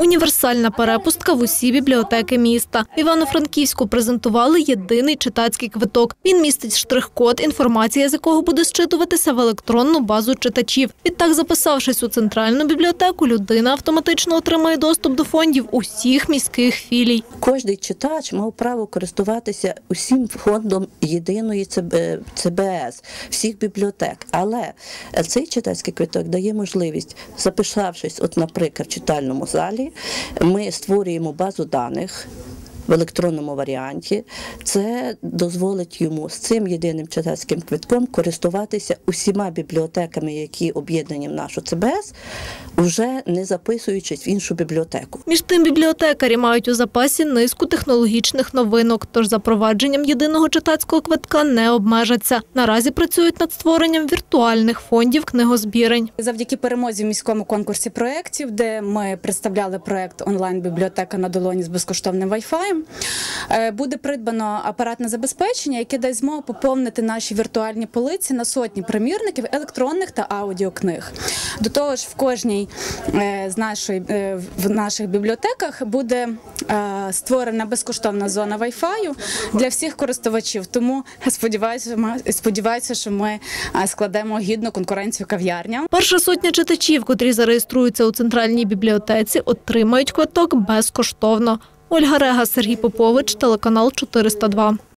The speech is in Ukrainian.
Універсальна перепустка в усі бібліотеки міста. Івано-Франківську презентували єдиний читацький квиток. Він містить штрих-код, інформація з якого буде зчитуватися в електронну базу читачів. Відтак, записавшись у центральну бібліотеку, людина автоматично отримає доступ до фондів усіх міських філій. Кожний читач мав право користуватися усім фондом єдиної ЦБ ЦБС, всіх бібліотек. Але цей читацький квиток дає можливість, записавшись, от, наприклад, в читальному залі, ми створюємо базу даних. В електронному варіанті це дозволить йому з цим єдиним читацьким квитком користуватися усіма бібліотеками, які об'єднані в нашу ЦБС, вже не записуючись в іншу бібліотеку. Між тим, бібліотекарі мають у запасі низку технологічних новинок, тож запровадженням єдиного читацького квитка не обмежаться. Наразі працюють над створенням віртуальних фондів книгозбірень. Завдяки перемозі в міському конкурсі проєктів, де ми представляли проєкт онлайн-бібліотека на долоні з безкоштовним Wi-Fi, е, буде придбано апаратне забезпечення, яке дасть змогу поповнити наші віртуальні полиці на сотні примірників електронних та аудіокниг. До того ж, в кожній е, з нашої е, в наших бібліотеках буде е, створена безкоштовна зона Wi-Fi для всіх користувачів. Тому сподіваюся, сподіваюся, що ми е, складемо гідну конкуренцію кав'ярням. Перша сотня читачів, котрі зареєструються у центральній бібліотеці, отримають квиток безкоштовно. Ольга Рега, Сергій Попович, телеканал 402.